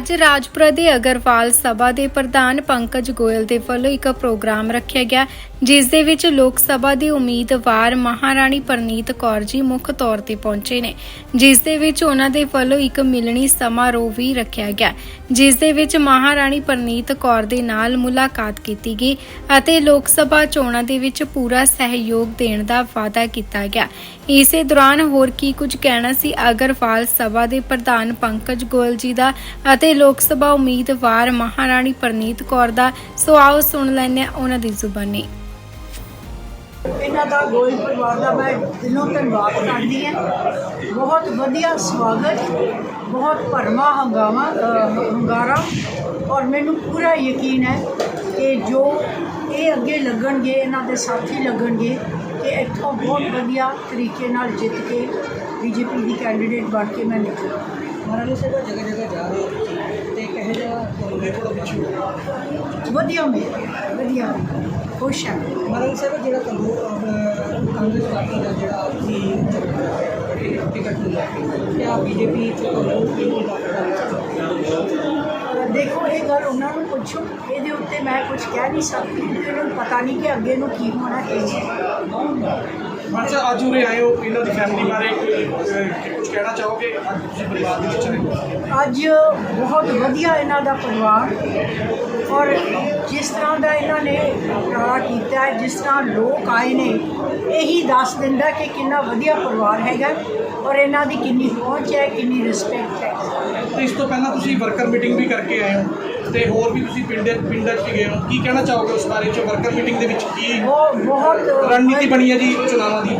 ਅੱਜ ਰਾਜਪੁਰਾ ਦੇ ਅਗਰਵਾਲ ਸਭਾ ਦੇ ਪ੍ਰਧਾਨ ਪੰਕਜ ਗੋਇਲ ਦੇ ਵੱਲੋਂ ਇੱਕ ਪ੍ਰੋਗਰਾਮ ਰੱਖਿਆ ਗਿਆ। ਜਿਸ ਦੇ ਵਿੱਚ ਲੋਕ ਸਭਾ ਦੀ ਉਮੀਦਵਾਰ ਮਹਾਰਾਣੀ ਪਰਨੀਤ ਕੌਰ ਜੀ ਮੁੱਖ ਤੌਰ ਤੇ ਪਹੁੰਚੇ ਨੇ, ਜਿਸ ਦੇ ਵਿੱਚ ਉਹਨਾਂ ਦੇ ਵੱਲੋਂ ਇੱਕ ਮਿਲਣੀ ਸਮਾਰੋਹ ਵੀ ਰੱਖਿਆ ਗਿਆ। ਜਿਸ ਦੇ ਵਿੱਚ ਮਹਾਰਾਣੀ ਪਰਨੀਤ ਕੌਰ ਦੇ ਨਾਲ ਮੁਲਾਕਾਤ ਕੀਤੀ ਗਈ ਅਤੇ ਲੋਕ ਸਭਾ ਚੋਣਾਂ ਦੇ ਵਿੱਚ ਪੂਰਾ ਸਹਿਯੋਗ ਦੇਣ ਦਾ ਵਾਅਦਾ ਕੀਤਾ ਗਿਆ। ਇਸੇ ਦੌਰਾਨ ਹੋਰ ਕੀ ਕੁਝ ਕਹਿਣਾ ਸੀ? ਅਗਰਵਾਲ ਸਭਾ ਦੇ ਪ੍ਰਧਾਨ ਪੰਕਜ ਗੋਇਲ ਜੀ ਦਾ ਅਤੇ ਲੋਕ ਸਭਾ ਉਮੀਦਵਾਰ ਮਹਾਰਾਣੀ ਪਰਨੀਤ ਕੌਰ ਦਾ ਸੋ ਆਓ ਸੁਣ ਲੈਂਦੇ ਹਾਂ ਉਹਨਾਂ ਦੀ ਜ਼ੁਬਾਨੀ। ਇਹਨਾਂ ਦਾ ਗੋਇਲ ਪਰਿਵਾਰ ਦਾ ਮੈਂ ਦਿਲੋਂ ਧੰਨਵਾਦ ਕਰਦੀ ਹਾਂ। ਬਹੁਤ ਵਧੀਆ ਸਵਾਗਤ ਬਹੁਤ ਭਰਮਾ ਹੰਗਾਮਾ ਹੰਗਾਰਾ ਔਰ ਮੈਨੂੰ ਪੂਰਾ ਯਕੀਨ ਹੈ ਕਿ ਜੋ ਇਹ ਅੱਗੇ ਲੱਗਣਗੇ ਇਹਨਾਂ ਦੇ ਸਾਥੀ ਲੱਗਣਗੇ ਕਿ ਇੱਥੋਂ ਬਹੁਤ ਵਧੀਆ ਤਰੀਕੇ ਨਾਲ ਜਿੱਤ ਕੇ ਬੀਜੇਪੀ ਦੀ ਕੈਂਡੀਡੇਟ ਬਣ ਕੇ ਮੈਂ ਨਿਕਲਾਂ। ਮਹਾਰਾਣੀ ਸਾਹਿਬ ਜਗ੍ਹਾ ਜਗ੍ਹਾ ਜਾ ਰਹੇ ਤੇ ਕਹੇ ਜਾ ਵਧੀਆ ਮੇਰ ਵਧੀਆ ਖੁਸ਼ ਹਾਂ ਮਹਾਰਾਣੀ ਸਾਹਿਬ, ਜਿਹੜਾ ਕੰਗੋ ਕਾਂਗਰਸ ਪਾਰਟੀ ਦਾ ਜਿਹੜਾ ਆਪਸੀ ਟਿਕਟ ਨੂੰ ਲੈ ਕੇ ਕਿਆ ਬੀਜੇਪੀ ਚ ਕੰਗੋ ਕਿਹਨੂੰ ਦਾ ਦੇਖੋ ਇਹ ਗੱਲ ਉਹਨਾਂ ਨੂੰ ਪੁੱਛੋ। ਇਹਦੇ ਉੱਤੇ ਮੈਂ ਕੁਝ ਕਹਿ ਨਹੀਂ ਸਕਦੀ ਕਿਉਂਕਿ ਉਹਨਾਂ ਨੂੰ ਪਤਾ ਨਹੀਂ ਕਿ ਅੱਗੇ ਨੂੰ ਕੀ ਹੋਣਾ ਨਹੀਂ ਅੱਛਾ ਅੱਜ ਉਰੇ ਆਏ ਹੋ ਇਹਨਾਂ ਦੀ ਫੈਮਿਲੀ ਬਾਰੇ ਕੁਝ ਕਹਿਣਾ ਚਾਹੋਗੇ? ਅੱਜ ਤੁਸੀਂ ਪਰਿਵਾਰ ਦੇ ਵਿੱਚ ਆਏ ਹੋ। ਅੱਜ ਬਹੁਤ ਵਧੀਆ ਇਹਨਾਂ ਦਾ ਪਰਿਵਾਰ। ਔਰ ਜਿਸ ਤਰ੍ਹਾਂ ਦਾ ਇਹਨਾਂ ਨੇ ਉਪਰਾਲਾ ਕੀਤਾ ਹੈ ਜਿਸ ਤਰ੍ਹਾਂ ਲੋਕ ਆਏ ਨੇ ਇਹੀ ਦੱਸ ਦਿੰਦਾ ਕਿ ਕਿੰਨਾ ਵਧੀਆ ਪਰਿਵਾਰ ਹੈਗਾ ਔਰ ਇਹਨਾਂ ਦੀ ਕਿੰਨੀ ਪਹੁੰਚ ਹੈ ਕਿੰਨੀ ਰਿਸਪੈਕਟ ਹੈ। ਤੇ ਇਸ ਤੋਂ ਪਹਿਲਾਂ ਤੁਸੀਂ ਵਰਕਰ ਮੀਟਿੰਗ ਵੀ ਕਰਕੇ ਆਏ ਹੋ ਤੇ ਹੋਰ ਵੀ ਤੁਸੀਂ ਪਿੰਡ ਪਿੰਡਾਂ 'ਚ ਗਏ ਹੋ ਕੀ ਕਹਿਣਾ ਚਾਹੋਗੇ ਉਸ ਬਾਰੇ 'ਚ ਵਰਕਰ ਮੀਟਿੰਗ ਦੇ ਵਿੱਚ ਕੀ ਉਹ ਬਹੁਤ ਰਣਨੀਤੀ ਬਣੀ ਹੈ ਜੀ ਚੁਣਾਵਾਂ ਦੀ?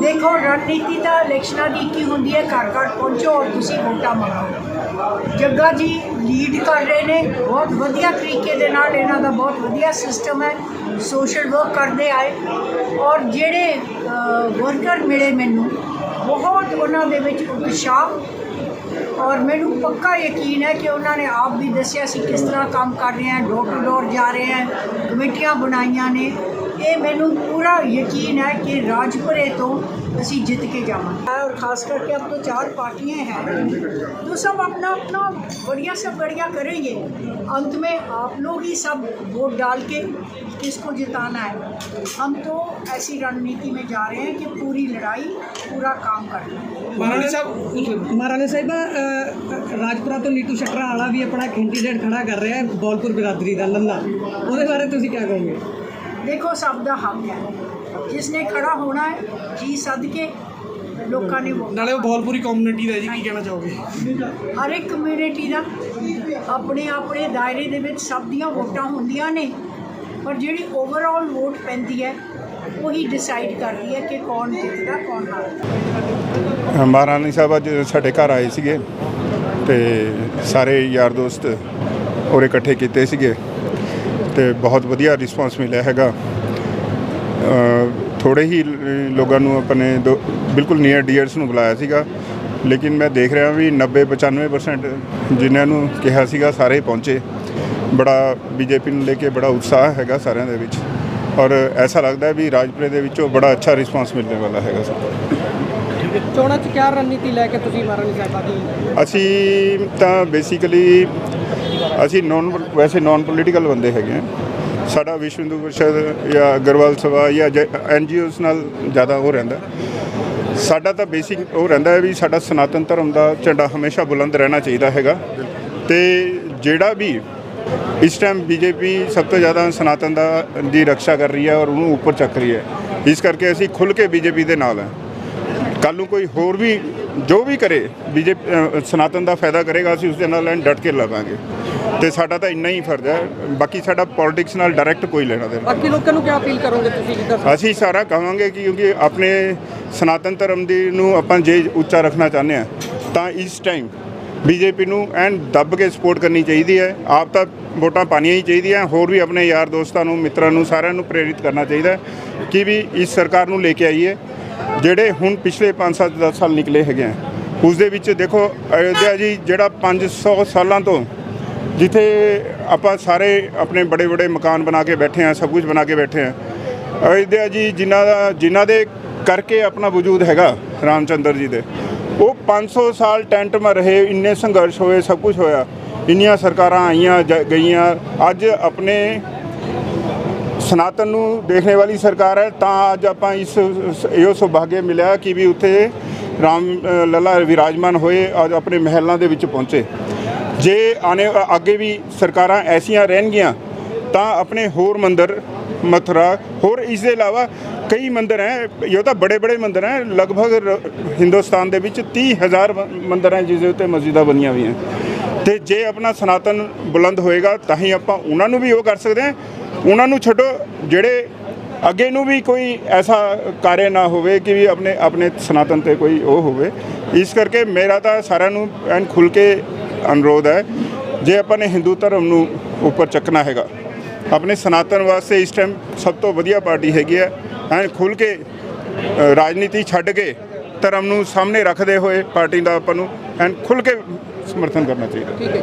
ਦੇਖੋ ਰਣਨੀਤੀ ਤਾਂ ਇਲੈਕਸ਼ਨਾਂ ਦੀ ਕੀ ਹੁੰਦੀ ਹੈ ਘਰ ਘਰ ਪਹੁੰਚੋ ਔਰ ਤੁਸੀਂ ਵੋਟਾਂ ਮੰਗੋ ਜੱਗਾ ਜੀ ਲੀਡ ਕਰ ਰਹੇ ਨੇ ਬਹੁਤ ਵਧੀਆ ਤਰੀਕੇ ਦੇ ਨਾਲ ਇਹਨਾਂ ਦਾ ਬਹੁਤ ਵਧੀਆ ਸਿਸਟਮ ਹੈ ਸੋਸ਼ਲ ਵਰਕ ਕਰਦੇ ਆਏ ਔਰ ਜਿਹੜੇ ਵਰਕਰ ਮਿਲੇ ਮੈਨੂੰ ਬਹੁਤ ਉਹਨਾਂ ਦੇ ਵਿੱਚ ਉਤਸ਼ਾਹ ਔਰ ਮੈਨੂੰ ਪੱਕਾ ਯਕੀਨ ਹੈ ਕਿ ਉਹਨਾਂ ਨੇ ਆਪ ਵੀ ਦੱਸਿਆ ਸੀ ਕਿਸ ਤਰ੍ਹਾਂ ਕੰਮ ਕਰ ਰਹੇ ਹਨ ਡੋਰ ਟੂ ਡੋਰ ਜਾ ਰਹੇ ਹਨ ਕਮੇਟੀਆਂ ਬਣਾਈਆਂ ਨੇ। ਇਹ ਮੈਨੂੰ ਪੂਰਾ ਯਕੀਨ है कि राजपुरे तो ਅਸੀਂ ਜਿੱਤ ਕੇ ਜਾਵਾਂਗੇ और खास करके अब तो चार पार्टियां हैं तो सब अपना अपना बढ़िया से बढ़िया करेंगे अंत में आप लोग ही सब वोट डाल के किसको जिताना है हम तो ऐसी रणनीति में जा रहे हैं कि पूरी लड़ाई पूरा काम करना है ਮਹਾਰਾਣੀ ਸਾਹਿਬ ਮਹਾਰਾਣੀ ਸਾਹਿਬ ਅਹ, ਰਾਜਪੁਰਾ ਤੋਂ ਨੀਟੂ ਸ਼ਟਰਾ ਵਾਲਾ ਵੀ ਆਪਣਾ ਕੈਂਡੀਡੇਟ ਖੜਾ ਕਰ ਰਿਹਾ ਹੈ ਬੌਲਪੁਰ ਬਰਾਦਰੀ ਦਾ ਲੱਲਾ ਉਹਦੇ ਬਾਰੇ ਤੁਸੀਂ ਕੀ ਕਹੋਗੇ ਦੇਖੋ ਸਭ ਦਾ ਹੱਕ ਹੈ। ਜਿਸਨੇ ਖੜਾ ਹੋਣਾ ਹੈ ਜੀ ਸੱਦ ਕੇ ਲੋਕਾਂ ਨੇ ਵੋਟ ਨਾਲੇ ਉਹ ਬੋਲਪੁਰੀ ਕਮਿਊਨਿਟੀ ਦਾ ਜੀ ਕੀ ਕਹਿਣਾ ਚਾਹੋਗੇ? ਹਰ ਇੱਕ ਕਮਿਊਨਿਟੀ ਦਾ ਆਪਣੇ ਆਪਣੇ ਦਾਇਰੇ ਦੇ ਵਿੱਚ ਸਭ ਦੀਆਂ ਵੋਟਾਂ ਹੁੰਦੀਆਂ ਨੇ ਪਰ ਜਿਹੜੀ ਓਵਰਆਲ ਵੋਟ ਪੈਂਦੀ ਹੈ ਉਹੀ ਡਿਸਾਈਡ ਕਰਦੀ ਹੈ ਕਿ ਕੌਣ ਜਿੱਤਦਾ ਕੌਣ ਹਾਰਦਾ। ਮਹਾਰਾਣੀ ਸਾਹਿਬ ਅੱਜ ਸਾਡੇ ਘਰ ਆਏ ਸੀਗੇ ਤੇ ਸਾਰੇ ਯਾਰ ਦੋਸਤ ਔਰ ਇਕੱਠੇ ਕੀਤੇ ਸੀਗੇ। ਤੇ ਬਹੁਤ ਵਧੀਆ ਰਿਸਪਾਂਸ ਮਿਲਿਆ ਹੈਗਾ। ਥੋੜੇ ਹੀ ਲੋਕਾਂ ਨੂੰ ਆਪਣੇ ਬਿਲਕੁਲ ਨੀਅਰ ਡੀਅਰਸ ਨੂੰ ਬੁਲਾਇਆ ਸੀਗਾ। ਲੇਕਿਨ ਮੈਂ ਦੇਖ ਰਿਹਾ ਵੀ 90 95% ਜਿਨ੍ਹਾਂ ਨੂੰ ਕਿਹਾ ਸੀਗਾ ਸਾਰੇ ਪਹੁੰਚੇ। ਬੜਾ ਬੀਜੇਪੀ ਨੂੰ ਲੈ ਕੇ ਬੜਾ ਉਤਸ਼ਾਹ ਹੈਗਾ ਸਾਰਿਆਂ ਦੇ ਵਿੱਚ। ਔਰ ਐਸਾ ਲੱਗਦਾ ਹੈ ਵੀ ਰਾਜਪੁਰੇ ਦੇ ਵਿੱਚੋਂ ਬੜਾ ਅੱਛਾ ਰਿਸਪਾਂਸ ਮਿਲਣ ਵਾਲਾ ਹੈਗਾ ਸਭ ਚੋਣਾਂ 'ਚ ਕਿਆ ਰਣਨੀਤੀ ਲੈ ਕੇ ਤੁਸੀਂ ਮਹਾਰਾਣੀ ਸਾਹਿਬਾ ਦੀ? ਅਸੀਂ ਤਾਂ ਬੇਸਿਕਲੀ ਅਸੀਂ ਨੌਨ ਵੈਸੇ ਨੌਨ ਪੋਲੀਟੀਕਲ ਬੰਦੇ ਹੈਗੇ ਹਾਂ। ਸਾਡਾ ਵਿਸ਼ਵ ਹਿੰਦੂ ਪਰਿਸ਼ਦ ਜਾਂ ਅਗਰਵਾਲ ਸਭਾ ਜਾਂ ਐਨ ਜੀ ਓਸ ਨਾਲ ਜ਼ਿਆਦਾ ਉਹ ਰਹਿੰਦਾ। ਸਾਡਾ ਤਾਂ ਬੇਸਿਕ ਉਹ ਰਹਿੰਦਾ ਹੈ ਵੀ ਸਾਡਾ ਸਨਾਤਨ ਧਰਮ ਦਾ ਝੰਡਾ ਹਮੇਸ਼ਾ ਬੁਲੰਦ ਰਹਿਣਾ ਚਾਹੀਦਾ ਹੈਗਾ। ਤੇ ਜਿਹੜਾ ਵੀ ਇਸ ਟਾਈਮ ਬੀਜੇਪੀ ਸਭ ਤੋਂ ਜ਼ਿਆਦਾ ਸਨਾਤਨ ਦਾ ਦੀ ਰੱਖਿਆ ਕਰ ਰਹੀ ਹੈ ਔਰ ਉਹਨੂੰ ਉੱਪਰ ਚੱਕ ਰਹੀ ਹੈ। ਇਸ ਕਰਕੇ ਅਸੀਂ ਖੁੱਲ੍ਹ ਕੇ ਬੀਜੇਪੀ ਦੇ ਨਾਲ ਹੈ। ਕੱਲ ਨੂੰ ਕੋਈ ਹੋਰ ਵੀ ਜੋ ਵੀ ਕਰੇ ਬੀਜੇਪੀ ਸਨਾਤਨ ਦਾ ਫਾਇਦਾ ਕਰੇਗਾ, ਅਸੀਂ ਉਸ ਦੇ ਨਾਲ ਡਟ ਕੇ ਲਵਾਂਗੇ ਤੇ ਸਾਡਾ ਤਾਂ ਇੰਨਾ ਹੀ ਫਰਜ਼ ਹੈ। ਬਾਕੀ ਸਾਡਾ ਪੋਲਿਟਿਕਸ ਨਾਲ ਡਾਇਰੈਕਟ ਕੋਈ ਲੈਣਾ ਦੇਣਾ। ਬਾਕੀ ਲੋਕਾਂ ਨੂੰ ਕਿਆ ਅਪੀਲ ਕਰੋਗੇ ਤੁਸੀਂ ਜਿੱਦਾਂ ਅਸੀਂ ਸਾਰਾ ਕਹਾਂਗੇ ਕਿ ਕਿਉਂਕਿ ਆਪਣੇ ਸਨਾਤਨ ਧਰਮ ਦੀ ਨੂੰ ਆਪਾਂ ਜੇ ਉੱਚਾ ਰੱਖਣਾ ਚਾਹੁੰਦੇ ਆ ਤਾਂ ਇਸ ਟਾਈਮ ਬੀਜੇਪੀ ਨੂੰ ਐਨ ਦੱਬ ਕੇ ਸਪੋਰਟ ਕਰਨੀ ਚਾਹੀਦੀ ਹੈ। ਆਪ ਤਾਂ ਵੋਟਾਂ ਪਾਣੀਆਂ ਹੀ ਚਾਹੀਦੀਆਂ ਹੋਰ ਵੀ ਆਪਣੇ ਯਾਰ ਦੋਸਤਾਂ ਨੂੰ ਮਿੱਤਰਾਂ ਨੂੰ ਸਾਰਿਆਂ ਨੂੰ ਪ੍ਰੇਰਿਤ ਕਰਨਾ ਚਾਹੀਦਾ ਕਿ ਵੀ ਇਸ ਸਰਕਾਰ ਨੂੰ ਲੈ ਕੇ ਆਈਏ। ਜਿਹੜੇ ਹੁਣ ਪਿਛਲੇ 5-7 10 ਸਾਲ ਨਿਕਲੇ ਹੈਗੇ ਆ ਉਸ ਦੇ ਵਿੱਚ ਦੇਖੋ ਅਯੋਧਿਆ ਜੀ ਜਿਹੜਾ 500 ਸਾਲਾਂ ਤੋਂ ਜਿੱਥੇ ਆਪਾਂ ਸਾਰੇ ਆਪਣੇ ਬੜੇ ਬੜੇ ਮਕਾਨ ਬਣਾ ਕੇ ਬੈਠੇ ਆ ਸਭ ਕੁਝ ਬਣਾ ਕੇ ਬੈਠੇ ਆ ਅਯੋਧਿਆ ਜੀ ਜਿਨ੍ਹਾਂ ਦਾ ਜਿਨ੍ਹਾਂ ਦੇ ਕਰਕੇ ਆਪਣਾ ਵਜੂਦ ਹੈਗਾ, ਰਾਮਚੰਦਰ ਜੀ ਦੇ। ਉਹ 500 ਸਾਲ ਟੈਂਟ ਮ ਰਹੇ, ਇੰਨੇ ਸੰਘਰਸ਼ ਹੋਏ, ਸਭ ਕੁਝ ਹੋਇਆ। ਇੰਨੀਆਂ ਸਰਕਾਰਾਂ ਆਈਆਂ, ਜ- ਗਈਆਂ। ਅੱਜ ਆਪਣੇ ਸਨਾਤਨ ਨੂੰ ਦੇਖਣੇ ਵਾਲੀ ਸਰਕਾਰ ਹੈ, ਤਾਂ ਅੱਜ ਆਪਾਂ ਇਸ ਇਹੋ ਸੁਭਾਗੇ ਮਿਲਿਆ ਕਿ ਵੀ ਉੱਥੇ ਰਾਮ ਲਲਾ ਵਿਰਾਜਮਾਨ ਹੋਏ, ਅੱਜ ਆਪਣੇ ਮਹਿਲਾਂ ਦੇ ਵਿੱਚ ਪਹੁੰਚੇ। ਜੇ ਆਨੇ ਅੱਗੇ ਵੀ ਸਰਕਾਰਾਂ ਐਸੀਆਂ ਰਹਿਣਗੀਆਂ, ਤਾਂ ਆਪਣੇ ਹੋਰ ਮੰਦਰ ਮਥੁਰਾ, ਹੋਰ ਇਸ ਦੇ ਇਲਾਵਾ ਕਈ ਮੰਦਰ ਹੈ, ਇਹ ਤਾਂ ਬੜੇ ਬੜੇ ਮੰਦਰ ਹੈ, ਲਗਭਗ ਹਿੰਦੁਸਤਾਨ ਦੇ ਵਿੱਚ 30000 ਮੰਦਰ ਹੈ, ਜਿਸ ਦੇ ਉੱਤੇ ਮਸਜਿਦਾਂ ਬਣੀਆਂ ਹੋਈਆਂ। ਤੇ ਜੇ ਆਪਣਾ ਸਨਾਤਨ ਬੁਲੰਦ ਹੋਏਗਾ, ਤਾਂ ਹੀ ਆਪਾਂ ਉਹਨਾਂ ਨੂੰ ਵੀ ਉਹ ਕਰ ਸਕਦੇ ਹਾਂ। ਉਹਨਾਂ ਨੂੰ ਛੱਡੋ, ਜਿਹੜੇ ਅੱਗੇ ਨੂੰ ਵੀ ਕੋਈ ਐਸਾ ਕਾਰਜ ਨਾ ਹੋਵੇ ਕਿ ਵੀ ਆਪਣੇ ਆਪਣੇ ਸਨਾਤਨ ਤੇ ਕੋਈ ਉਹ ਹੋਵੇ। ਇਸ ਕਰਕੇ ਮੇਰਾ ਤਾਂ ਸਾਰਿਆਂ ਨੂੰ ਐਨ ਖੁੱਲ ਕੇ ਅਨੁਰੋਧ ਹੈ। ਜੇ ਆਪਾਂ ਨੇ ਹਿੰਦੂ ਧਰਮ ਨੂੰ ਉੱਪਰ ਚੱਕਣਾ ਹੈਗਾ, ਆਪਣੇ ਸਨਾਤਨ ਵਾਸਤੇ ਇਸ ਟਾਈਮ ਸਭ ਤੋਂ ਵਧੀਆ ਪਾਰਟੀ ਹੈਗੀ ਹੈ। ਐਨ ਖੁੱਲ ਕੇ ਰਾਜਨੀਤੀ ਛੱਡ ਕੇ ਧਰਮ ਨੂੰ ਸਾਹਮਣੇ ਰੱਖਦੇ ਹੋਏ ਪਾਰਟੀ ਦਾ ਆਪਾਂ ਨੂੰ ਐਨ ਖੁੱਲ ਕੇ ਸਮਰਥਨ ਕਰਨਾ ਚਾਹੀਦਾ। ਠੀਕ ਹੈ।